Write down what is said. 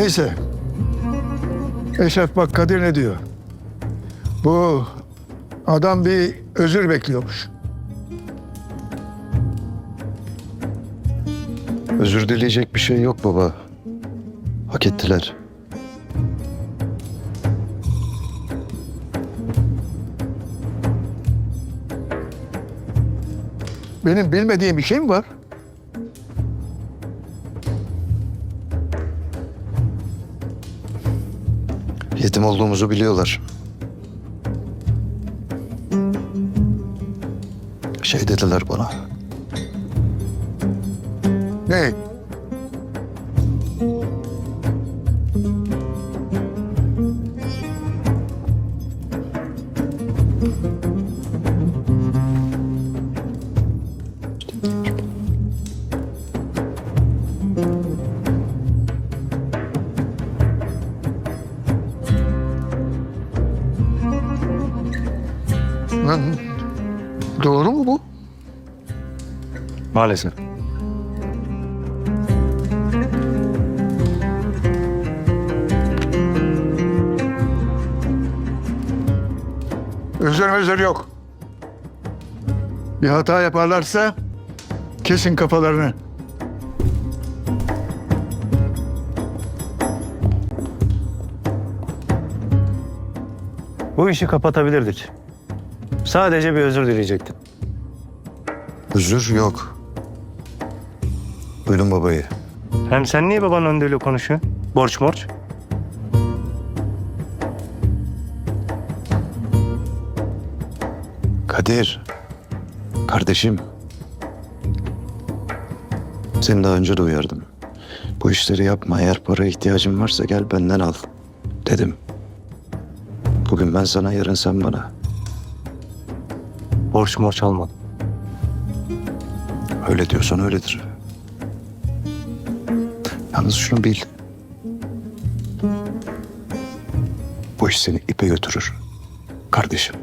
Neyse. Eşref bak Kadir ne diyor? Bu adam bir özür bekliyormuş. Özür dileyecek bir şey yok baba. Hak ettiler. Benim bilmediğim bir şey mi var? Yetim olduğumuzu biliyorlar. Şey dediler bana. Ne? Lan, Doğru mu bu? Maalesef. Özür özür yok. Bir hata yaparlarsa kesin kafalarını. Bu işi kapatabilirdik. Sadece bir özür dileyecektim. Özür yok. Buyurun babayı. Hem sen niye babanın önünde öyle konuşuyorsun? Borç morç. Kadir. Kardeşim. Seni daha önce de uyardım. Bu işleri yapma. Eğer para ihtiyacın varsa gel benden al. Dedim. Bugün ben sana, yarın sen bana. Borç morç almadım. Öyle diyorsan öyledir. Yalnız şunu bil. Bu iş seni ipe götürür. Kardeşim.